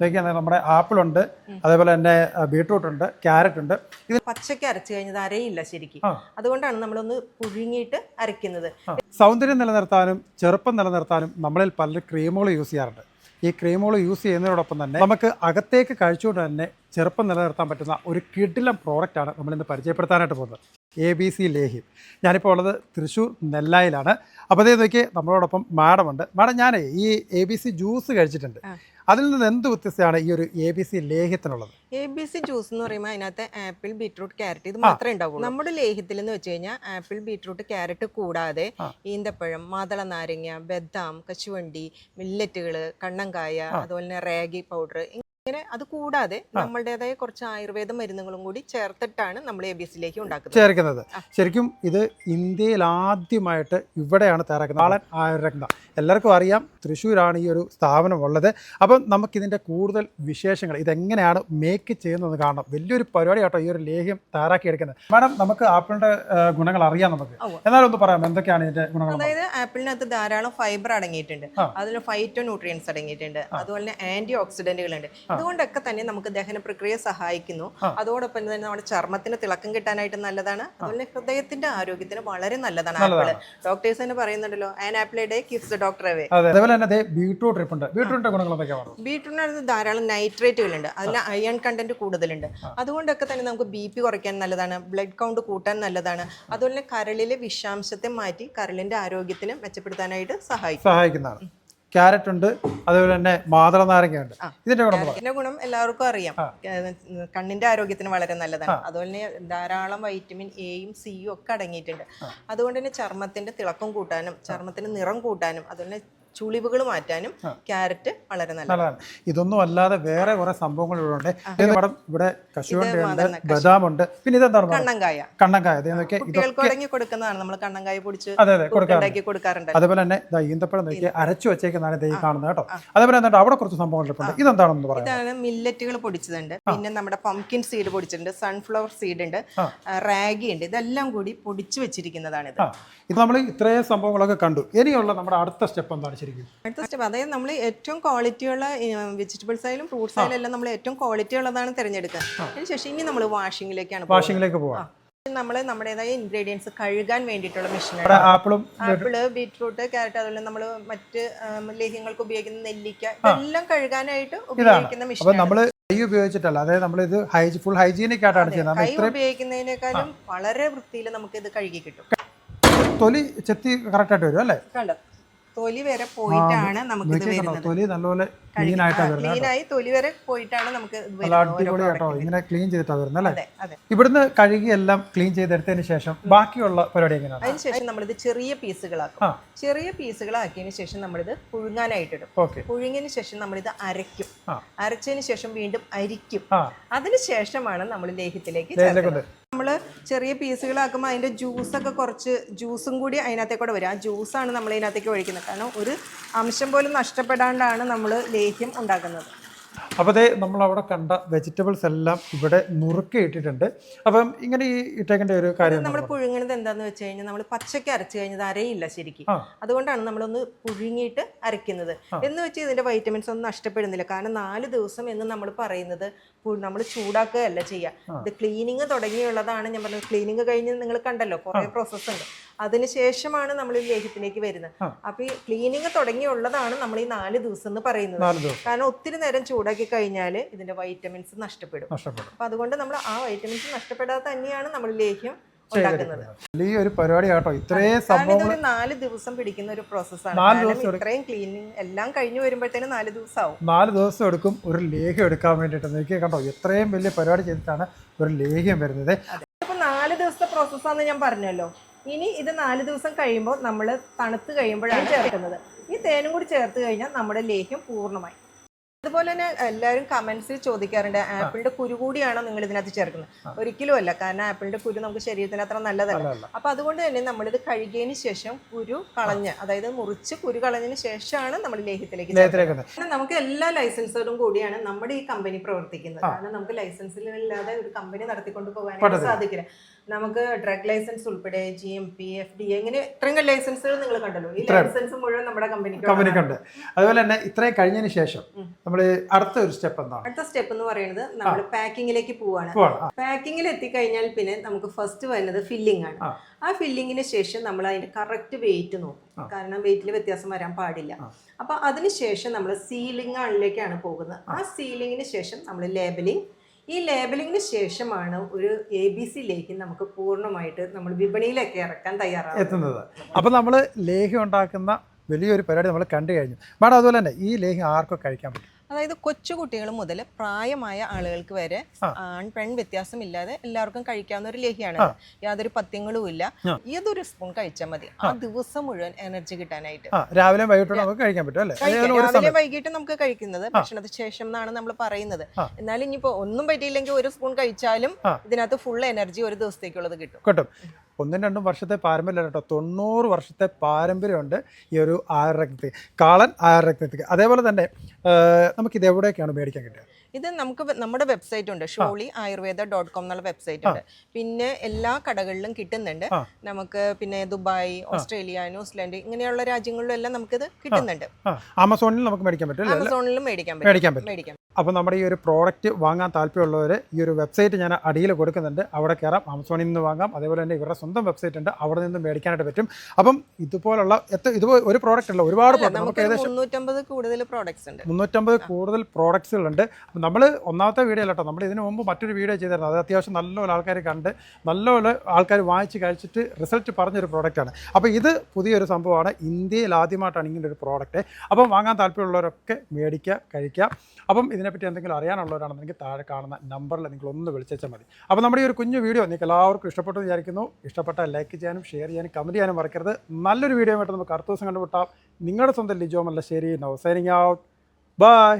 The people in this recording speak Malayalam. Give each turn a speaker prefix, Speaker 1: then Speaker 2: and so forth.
Speaker 1: ഇതൊക്കെയാണ് നമ്മുടെ ആപ്പിൾ ഉണ്ട് അതേപോലെ തന്നെ ബീട്രൂട്ട് ഉണ്ട് ക്യാരറ്റ് ഉണ്ട് ഇത്
Speaker 2: പച്ചയ്ക്ക് അരച്ചു കഴിഞ്ഞത് അരയില്ല ശരിക്കും. അതുകൊണ്ടാണ് നമ്മളൊന്ന് പുഴുങ്ങിയിട്ട് അരയ്ക്കുന്നത്.
Speaker 1: സൗന്ദര്യം നിലനിർത്താനും ചെറുപ്പം നിലനിർത്താനും നമ്മളിൽ പലരും ക്രീമുകൾ യൂസ് ചെയ്യാറുണ്ട്. ഈ ക്രീമുകൾ യൂസ് ചെയ്യുന്നതിനോടൊപ്പം തന്നെ നമുക്ക് അകത്തേക്ക് കഴിച്ചുകൊണ്ട് തന്നെ ചെറുപ്പം നിലനിർത്താൻ പറ്റുന്ന ഒരു കിഡിലം പ്രോഡക്റ്റാണ് നമ്മളിന്ന് പരിചയപ്പെടുത്താനായിട്ട് പോകുന്നത്. എ ബി സി ലേഹ്യം. ഞാനിപ്പോൾ ഉള്ളത് തൃശ്ശൂർ നെല്ലായിലാണ്. അപ്പോൾ അതേ നോക്കി നമ്മളോടൊപ്പം മാഡമുണ്ട്. മാഡം ഞാൻ ഈ എ ബി സി ജ്യൂസ് കഴിച്ചിട്ടുണ്ട്. അതിൽ നിന്ന് എന്ത് വ്യത്യസ്തമാണ് ഈ ഒരു എ ബി സി ലേഹ്യത്തിനുള്ളത്?
Speaker 2: എ ബി സി ജ്യൂസ് എന്ന് പറയുമ്പോൾ അതിനകത്ത് ആപ്പിൾ ബീട്രൂട്ട് ക്യാരറ്റ് ഇത് മാത്രമേ ഉണ്ടാവുള്ളൂ. നമ്മുടെ ലേഹ്യത്തിൽ എന്ന് വെച്ച് കഴിഞ്ഞാൽ ആപ്പിൾ ബീട്രൂട്ട് ക്യാരറ്റ് കൂടാതെ ഈന്തപ്പഴം മാതള നാരങ്ങ ബദാം കശുവണ്ടി മില്ലറ്റുകൾ കണ്ണങ്കായ അതുപോലെ തന്നെ റാഗി പൗഡർ ഇങ്ങനെ അത് കൂടാതെ നമ്മളുടേതായ കുറച്ച് ആയുർവേദ മരുന്നുകളും കൂടി ചേർത്തിട്ടാണ് നമ്മൾ എ ബി സിയിലേക്ക് ഉണ്ടാക്കുന്നത്.
Speaker 1: ചേർക്കുന്നത്. ശരിക്കും ഇത് ഇന്ത്യയിൽ ആദ്യമായിട്ട് ഇവിടെയാണ് തയ്യാറാക്കുന്നത്. ആളൻ ആയുർരത്ന. എല്ലാവർക്കും അറിയാം തൃശ്ശൂരാണ് ഈ ഒരു സ്ഥാപനം ഉള്ളത് അപ്പം നമുക്കിതിന്റെ കൂടുതൽ വിശേഷങ്ങൾ ഇതെങ്ങനെയാണ് മേക്ക് ചെയ്യുന്നത് കാണണം. വലിയൊരു പരിപാടി കേട്ടോ ഈ ഒരു ലേഹ്യം തയ്യാറാക്കിയെടുക്കുന്നത്. മാഡം നമുക്ക് ആപ്പിളിന്റെ ഗുണങ്ങൾ അറിയാം നമുക്ക്. എന്നാലും ഒന്ന് പറയാം എന്തൊക്കെയാണ് ഇതിന്റെ ഗുണങ്ങൾ?
Speaker 2: അതായത് ആപ്പിളിനകത്ത് ധാരാളം ഫൈബർ അടങ്ങിയിട്ടുണ്ട്. അതിൽ ഫൈറ്റോ ന്യൂട്രിയൻസ് അടങ്ങിയിട്ടുണ്ട് അതുപോലെ തന്നെ ആന്റി ഓക്സിഡന്റുകൾ ഉണ്ട് ഇതുകൊണ്ടൊക്കെ തന്നെ നമുക്ക് ദഹന പ്രക്രിയ സഹായിക്കുന്നു.
Speaker 1: അതോടൊപ്പം
Speaker 2: തന്നെ നമ്മുടെ ചർമ്മത്തിന് തിളക്കം കിട്ടാനായിട്ട് നല്ലതാണ്. അതുപോലെ ഹൃദയത്തിന്റെ ആരോഗ്യത്തിന് വളരെ നല്ലതാണ് ആപ്പിൾ. ഡോക്ടേഴ്സ് തന്നെ പറയുന്നുണ്ടല്ലോ an apple day keeps doctor away
Speaker 1: അതെ അതേപോലെ തന്നെ ബീട്രൂട്ട് ട്രിപ്പുണ്ട് ബീട്രൂട്ടിന്റെ
Speaker 2: ബീട്രൂട്ടിനകത്ത് ധാരാളം നൈട്രേറ്റുകളുണ്ട് അതിൽ അയൺ കണ്ടന്റ് കൂടുതലുണ്ട്. അതുകൊണ്ടൊക്കെ തന്നെ നമുക്ക് ബി പി കുറയ്ക്കാൻ നല്ലതാണ് ബ്ലഡ് കൗണ്ട് കൂട്ടാൻ നല്ലതാണ്. അതുപോലെ കരളിലെ വിഷാംശത്തെ മാറ്റി കരളിന്റെ ആരോഗ്യത്തിന് മെച്ചപ്പെടുത്താനായിട്ട് സഹായിക്കും.
Speaker 1: സഹായിക്കുന്നതാണ്. ക്യാരറ്റ് ഉണ്ട് അതേപോലെ തന്നെ മാതള നാരങ്ങ
Speaker 2: ഉണ്ട്
Speaker 1: ഇതിന്റെ ഗുണം
Speaker 2: ഇതിന്റെ ഗുണം എല്ലാവർക്കും അറിയാം. കണ്ണിന്റെ ആരോഗ്യത്തിന് വളരെ നല്ലതാണ്. അതുപോലെ തന്നെ ധാരാളം വൈറ്റമിൻ എയും സിയും ഒക്കെ അടങ്ങിയിട്ടുണ്ട്. അതുകൊണ്ട് തന്നെ ചർമ്മത്തിന്റെ തിളക്കം കൂട്ടാനും ചർമ്മത്തിന് നിറം കൂട്ടാനും അതുപോലെ ചുളിവുകൾ മാറ്റാനും ക്യാരറ്റ് വളരെ നല്ലതാണ്.
Speaker 1: ഇതൊന്നും അല്ലാതെ വേറെ കുറെ സംഭവങ്ങൾ ഇവിടെ ഉണ്ട്. മാഡം ഇവിടെ കശുവണ്ടി ഉണ്ട് ബദാം ഉണ്ട്. പിന്നെ ഇതെന്താണ്
Speaker 2: കണ്ണങ്കായ.
Speaker 1: കണ്ണങ്കായ.
Speaker 2: കുട്ടികൾക്ക് കൊടുക്കുന്നതാണ്. നമ്മൾ കണ്ണങ്കായ പൊടിച്ച്
Speaker 1: അതെ അതെ കൊടുക്കാറുണ്ട്.
Speaker 2: കൊടുക്കാറുണ്ട്.
Speaker 1: അതേപോലെ തന്നെ ഈന്തപ്പഴം നോക്കി അരച്ചു വെച്ചേക്കുന്നതാണ് ഇത് ഈ കാണുന്നത് കേട്ടോ. അതേപോലെ എന്നിട്ട് അവിടെ കുറച്ച് സംഭവങ്ങൾ ഇതെന്താണ് ഇതെന്താണെന്ന് പറയുന്നത്
Speaker 2: ഇതാണ് മില്ലറ്റുകൾ പൊടിച്ചതുണ്ട്. പിന്നെ നമ്മുടെ പംകിൻ സീഡ് പൊടിച്ചിട്ടുണ്ട് സൺഫ്ലവർ സീഡ് ഉണ്ട് റാഗി ഉണ്ട്. ഇതെല്ലാം കൂടി പൊടിച്ചു വെച്ചിരിക്കുന്നതാണ് ഇത്
Speaker 1: ഇത് നമ്മൾ ഇത്രയും സംഭവങ്ങളൊക്കെ കണ്ടു. ഇനിയുള്ള നമ്മുടെ അടുത്ത സ്റ്റെപ്പ് എന്താണ്? ശരിക്കും
Speaker 2: അടുത്ത സ്റ്റെപ്പ് അതായത് നമ്മൾ ഏറ്റവും ക്വാളിറ്റിയുള്ള വെജിറ്റബിൾസ് ആയാലും ഫ്രൂട്ട്സ് ആയാലും എല്ലാം നമ്മൾ ഏറ്റവും ക്വാളിറ്റി ഉള്ളതാണ് തിരഞ്ഞെടുക്കുക. അതിനുശേഷം ഇനി നമ്മൾ വാഷിംഗിലേക്കാണ്
Speaker 1: വാഷിംഗിലേക്ക് പോവാം.
Speaker 2: നമ്മൾ നമ്മുടേതായ ഇൻഗ്രീഡിയൻസ് കഴുകാൻ വേണ്ടിയിട്ടുള്ള മെഷീനാണ്
Speaker 1: ആപ്പിളും
Speaker 2: ആപ്പിൾ ബീറ്റ്റൂട്ട് ക്യാരറ്റ് അതുപോലെ നമ്മൾ മറ്റ് ലേഹ്യങ്ങൾക്ക് ഉപയോഗിക്കുന്ന നെല്ലിക്ക ഇതെല്ലാം കഴുകാനായിട്ട് ഉപയോഗിക്കുന്ന
Speaker 1: നമ്മൾ കൈ ഉപയോഗിച്ചിട്ടല്ല അതായത് നമ്മൾ ഇത് ഹൈജി ഫുൾ ഹൈജീനിക് ആയിട്ടാണ് ചെയ്യുന്നത്.
Speaker 2: കൈ ഉപയോഗിക്കുന്നതിനേക്കാളും വളരെ വൃത്തിയിൽ നമുക്ക് ഇത് കഴുകി കിട്ടും.
Speaker 1: തൊലി ചെത്തി കറക്റ്റ് ആയിട്ട് വരും അല്ലേ?
Speaker 2: കണ്ടോ? തൊലി വരെ പോയിട്ടാണ് നമുക്ക് ഇത് വരുന്നത്.
Speaker 1: തൊലി നല്ലപോലെ ക്ലീൻ ആയിട്ടാണ് വരുന്നത്
Speaker 2: ക്ലീൻ ആയി തൊലി വരെ പോയിട്ടാണ് നമുക്ക് ഇത്
Speaker 1: നല്ല അടിപൊളി കേട്ടോ. ഇങ്ങനെ ക്ലീൻ ചെയ്തിട്ടാണ് വരുന്നത് അല്ലേ?
Speaker 2: അതെ അതെ.
Speaker 1: ഇവിടുന്ന് കഴുകി എല്ലാം ക്ലീൻ ചെയ്തെടുത്തതിന് ശേഷം ബാക്കിയുള്ള പരിപാടി എങ്ങനെയാണ്
Speaker 2: അതിനുശേഷം നമ്മളിത് ചെറിയ പീസുകളാക്കും. ചെറിയ പീസുകളാക്കിയതിന് ശേഷം നമ്മളിത് പുഴുങ്ങാനായിട്ടിടും. പുഴുങ്ങിയതിന് ശേഷം നമ്മളിത് അരയ്ക്കും. അരച്ചതിന് ശേഷം വീണ്ടും അരിക്കും.
Speaker 1: അതിനു
Speaker 2: അതിന് ശേഷമാണ് നമ്മൾ ലേഹ്യത്തിലേക്ക് ചേർക്കുന്നത്. നമ്മൾ ചെറിയ പീസുകളാക്കുമ്പോൾ അതിന്റെ ജ്യൂസൊക്കെ കുറച്ച് ജ്യൂസും കൂടി അതിനകത്തേക്കൂടെ വരും. ആ ജ്യൂസാണ് നമ്മൾ ഇതിനകത്തേക്ക് ഒഴിക്കുന്നത്. കാരണം ഒരു അംശം പോലും നഷ്ടപ്പെടാണ്ടാണ് നമ്മൾ ലേഹ്യം ഉണ്ടാക്കുന്നത്.
Speaker 1: അപ്പോൾ അതേ നമ്മൾ അവിടെ കണ്ട വെജിറ്റബിൾസ് എല്ലാം ഇവിടെ നുറുക്കി ഇട്ടിട്ടുണ്ട്. അപ്പം ഇങ്ങനെ ഈ ഇട്ടേക്കേണ്ട ഒരു കാര്യം
Speaker 2: നമ്മൾ പുഴുങ്ങുന്നത് എന്താന്ന് വെച്ച് കഴിഞ്ഞാൽ നമ്മൾ പച്ചയ്ക്ക് അരച്ച് കഴിഞ്ഞത് അരയില്ല ശരിക്കും. അതുകൊണ്ടാണ് നമ്മളൊന്ന് പുഴുങ്ങിയിട്ട് അരയ്ക്കുന്നത് എന്ന് വെച്ച് ഇതിന്റെ വൈറ്റമിൻസ് ഒന്നും നഷ്ടപ്പെടുന്നില്ല. കാരണം നാല് ദിവസം എന്ന് നമ്മൾ പറയുന്നത് നമ്മൾ ചൂടാക്കുകയല്ല ചെയ്യുക. ഇത് ക്ലീനിങ് തുടങ്ങിയുള്ളതാണ് ഞാൻ പറഞ്ഞത്. ക്ലീനിങ് കഴിഞ്ഞ് നിങ്ങൾ കണ്ടല്ലോ കുറേ പ്രോസസ്സ് ഉണ്ട്. അതിനുശേഷമാണ് നമ്മൾ ഈ ലേഹ്യത്തിലേക്ക് വരുന്നത്. അപ്പൊ ഈ ക്ലീനിങ് തുടങ്ങിയുള്ളതാണ് നമ്മൾ ഈ നാല് ദിവസം എന്ന് പറയുന്നത് കാരണം ഒത്തിരി നേരം ചൂടാക്കി കഴിഞ്ഞാൽ ഇതിന്റെ വൈറ്റമിൻസ് നഷ്ടപ്പെടും. അപ്പൊ അതുകൊണ്ട് നമ്മൾ ആ വൈറ്റമിൻസ് നഷ്ടപ്പെടാതെ തന്നെയാണ് നമ്മൾ ലേഹ്യം
Speaker 1: ഒരു പരിപാടി കേട്ടോ ഇത്രയും
Speaker 2: സംഭവം നാല് ദിവസം പിടിക്കുന്ന ഒരു പ്രോസസ്സാണ് ഇത്രയും ക്ലീനിങ് എല്ലാം കഴിഞ്ഞു വരുമ്പോഴത്തേനും നാല് ദിവസമാവും ആവും
Speaker 1: നാല് ദിവസം എടുക്കും ഒരു ലേഹ്യം എടുക്കാൻ വേണ്ടിയിട്ട്. നോക്കി കണ്ടോ എത്രയും വലിയ പരിപാടി ചെയ്തിട്ടാണ് ഒരു ലേഹ്യം വരുന്നത്.
Speaker 2: ഇപ്പൊ നാല് ദിവസത്തെ പ്രോസസ്സാന്ന് ഞാൻ പറഞ്ഞല്ലോ. ഇനി ഇത് നാല് ദിവസം കഴിയുമ്പോൾ നമ്മൾ തണുത്ത് കഴിയുമ്പോഴാണ് ചേർക്കുന്നത്. ഈ തേനും കൂടി ചേർത്ത് കഴിഞ്ഞാൽ നമ്മുടെ ലേഹ്യം പൂർണമായി. അതുപോലെ തന്നെ എല്ലാവരും കമന്റ്സിൽ ചോദിക്കാറുണ്ട് ആപ്പിളിന്റെ കുരു കൂടിയാണോ നിങ്ങൾ ഇതിനകത്ത് ചേർക്കുന്നത്? ഒരിക്കലും അല്ല കാരണം ആപ്പിളിന്റെ കുരു നമുക്ക് ശരീരത്തിന് അത്ര നല്ലതല്ല. അപ്പൊ അതുകൊണ്ട് തന്നെ നമ്മൾ ഇത് കഴുകിയതിന് ശേഷം കുരു കളഞ്ഞ് അതായത് മുറിച്ച് കുരു കളഞ്ഞതിന് ശേഷമാണ് നമ്മൾ ലേഹ്യത്തിലേക്ക് ചേർക്കുന്നത്. നമുക്ക് എല്ലാ ലൈസൻസോടും കൂടിയാണ് നമ്മുടെ ഈ കമ്പനി പ്രവർത്തിക്കുന്നത്. കാരണം നമുക്ക് ലൈസൻസിലില്ലാതെ ഒരു കമ്പനി നടത്തിക്കൊണ്ട് പോകാനായിട്ട് സാധിക്കില്ല. നമുക്ക് ഡ്രഗ് ലൈസൻസ് ഉൾപ്പെടെ G M P F D ഇങ്ങനെ ഇത്രയും ലൈസൻസുകൾ നിങ്ങൾ കണ്ടല്ലോ. ഈ ലൈസൻസ് മുഴുവൻ നമ്മുടെ കമ്പനിക്ക്
Speaker 1: കമ്പനിക്കുണ്ട് അതുപോലെ തന്നെ ഇത്രയും കഴിഞ്ഞതിന് ശേഷം നമ്മൾ അടുത്ത ഒരു സ്റ്റെപ്പ് എന്താണ്?
Speaker 2: അടുത്ത സ്റ്റെപ്പ് എന്ന് പറയുന്നത് നമ്മൾ പാക്കിങ്ങിലേക്ക് പോവാണ്. പാക്കിങ്ങിൽ എത്തിക്കഴിഞ്ഞാൽ പിന്നെ നമുക്ക് ഫസ്റ്റ് വരുന്നത് ഫില്ലിംഗ് ആണ്.
Speaker 1: ആ.
Speaker 2: ഫില്ലിങ്ങിന് ശേഷം നമ്മൾ അതിന്റെ കറക്റ്റ് വെയിറ്റ് നോക്കും. കാരണം വെയിറ്റിൽ വ്യത്യാസം വരാൻ പാടില്ല. അപ്പൊ അതിനുശേഷം നമ്മൾ സീലിംഗ് ആണിലേക്കാണ് പോകുന്നത്. ആ. സീലിംഗിന് ശേഷം നമ്മൾ ലേബലിംഗ് ഈ ലേബലിങ്ങിന് ശേഷമാണ് ഒരു എ ബി സിയിലേക്ക് നമുക്ക് പൂർണമായിട്ട് നമ്മൾ വിപണിയിലേക്ക് ഇറക്കാൻ തയ്യാറാകുന്നത്
Speaker 1: എത്തുന്നത്. അപ്പോൾ നമ്മൾ ലേഹ്യം ഉണ്ടാക്കുന്ന വലിയൊരു പരിപാടി നമ്മൾ കണ്ടു കഴിഞ്ഞു. മാഡം അതുപോലെ തന്നെ ഈ ലേഹ്യം ആർക്കൊക്കെ കഴിക്കാൻ പറ്റും?
Speaker 2: അതായത് കൊച്ചുകുട്ടികൾ മുതൽ പ്രായമായ ആളുകൾക്ക് വരെ. ആൺ പെൺ വ്യത്യാസമില്ലാതെ എല്ലാവർക്കും കഴിക്കാവുന്ന ഒരു
Speaker 1: ലഹിയാണ്.
Speaker 2: യാതൊരു പത്യങ്ങളും ഇല്ല. ഏതൊരു സ്പൂൺ കഴിച്ചാൽ മതി. ആ ദിവസം മുഴുവൻ എനർജി കിട്ടാനായിട്ട്.
Speaker 1: രാവിലെ വൈകിട്ട് നമുക്ക് കഴിക്കാൻ പറ്റും അല്ലേ?
Speaker 2: രാവിലെ വൈകിട്ട് നമുക്ക് കഴിക്കുന്നത്. ഭക്ഷണത്തിന് ശേഷം എന്നാണ് നമ്മൾ പറയുന്നത്. എന്നാലും ഇനിയിപ്പോ ഒന്നും പറ്റിയില്ലെങ്കിൽ ഒരു സ്പൂൺ കഴിച്ചാലും. ഇതിനകത്ത് ഫുൾ എനർജി ഒരു ദിവസത്തേക്കുള്ളത് കിട്ടും.
Speaker 1: കിട്ടും. ഒന്നും രണ്ടും വർഷത്തെ പാരമ്പര്യമല്ല കേട്ടോ. തൊണ്ണൂറ് വർഷത്തെ പാരമ്പര്യമുണ്ട് ഈ ഒരു ആയുർരത്നത്തിൽ കാളൻ ആയുർരത്നത്തിൽ അതേപോലെ തന്നെ നമുക്ക് നമുക്കിത് എവിടെയൊക്കെയാണ് മേടിക്കാൻ കിട്ടുക?
Speaker 2: ഇത് നമുക്ക് നമ്മുടെ വെബ്സൈറ്റ് ഉണ്ട്. ഷോളി ആയുർവേദ ഡോട്ട് കോം എന്നുള്ള വെബ്സൈറ്റ് ഉണ്ട്. പിന്നെ എല്ലാ കടകളിലും കിട്ടുന്നുണ്ട്. നമുക്ക് പിന്നെ ദുബായ് ഓസ്ട്രേലിയ ന്യൂസിലാൻഡ് ഇങ്ങനെയുള്ള രാജ്യങ്ങളിലും എല്ലാം നമുക്കിത് കിട്ടുന്നുണ്ട്.
Speaker 1: ആമസോണിൽ നമുക്ക് മേടിക്കാൻ പറ്റും
Speaker 2: ആമസോണിലും മേടിക്കാൻ പറ്റും.
Speaker 1: മേടിക്കാൻ പറ്റും.
Speaker 2: മേടിക്കാം.
Speaker 1: അപ്പോൾ നമ്മുടെ ഈ ഒരു പ്രോഡക്റ്റ് വാങ്ങാൻ താല്പര്യമുള്ളവർ ഈ ഒരു വെബ്സൈറ്റ് ഞാൻ അടിയിൽ കൊടുക്കുന്നുണ്ട്. അവിടെ കയറാം. ആമസോണിൽ നിന്ന് വാങ്ങാം. അതേപോലെ തന്നെ ഇവരുടെ സ്വന്തം വെബ്സൈറ്റ് ഉണ്ട്. അവിടെ നിന്ന് മേടിക്കാനായിട്ട് പറ്റും. അപ്പം ഇതുപോലുള്ള ഇതുപോലെ ഒരു പ്രോഡക്റ്റ് അല്ല ഒരുപാട് പ്രോഡക്റ്റ് നമുക്ക്
Speaker 2: നമുക്ക്
Speaker 1: ഏകദേശം
Speaker 2: മുന്നൂറ്റമ്പത് കൂടുതൽ പ്രോഡക്ട്സ് ഉണ്ട്.
Speaker 1: മുന്നൂറ്റമ്പത് കൂടുതൽ പ്രോഡക്ട്സുകളുണ്ട് നമ്മൾ ഒന്നാമത്തെ വീഡിയോ അല്ല കേട്ടോ നമ്മൾ ഇതിനു മുമ്പ് മറ്റൊരു വീഡിയോ ചെയ്തിരുന്നു അത് അത്യാവശ്യം നല്ലപോലെ ആൾക്കാർ കണ്ട് നല്ലപോലെ ആൾക്കാർ വാങ്ങിച്ച് കഴിച്ചിട്ട് റിസൾട്ട് പറഞ്ഞൊരു പ്രോഡക്റ്റാണ് അപ്പോൾ ഇത് പുതിയൊരു സംഭവമാണ്. ഇന്ത്യയിൽ ആദ്യമായിട്ടാണ് ഇങ്ങനെ ഒരു പ്രോഡക്റ്റ് അപ്പം വാങ്ങാൻ താല്പര്യമുള്ളവരൊക്കെ മേടിക്കുക കഴിക്കുക. അപ്പം ഇതിനെപ്പറ്റി എന്തെങ്കിലും അറിയാനുള്ളവരാണെന്നുണ്ടെങ്കിൽ താഴെ കാണുന്ന നമ്പറിൽ നിങ്ങൾ ഒന്ന് വിളിച്ചാൽ മതി. അപ്പോൾ നമ്മുടെ ഈ ഒരു കുഞ്ഞു വീഡിയോ നിങ്ങൾക്ക് എല്ലാവർക്കും ഇഷ്ടപ്പെട്ടു വിചാരിക്കുന്നു. ഇഷ്ടപ്പെട്ട ലൈക്ക് ചെയ്യാനും ഷെയർ ചെയ്യാനും കമന്റ് ചെയ്യാനും മറക്കരുത്. നല്ലൊരു വീഡിയോ ആയിട്ട് നമുക്ക് അടുത്ത ദിവസം കണ്ടുമുട്ടാം. നിങ്ങളുടെ സ്വന്തം Lijo Mallassery. Now signing out bye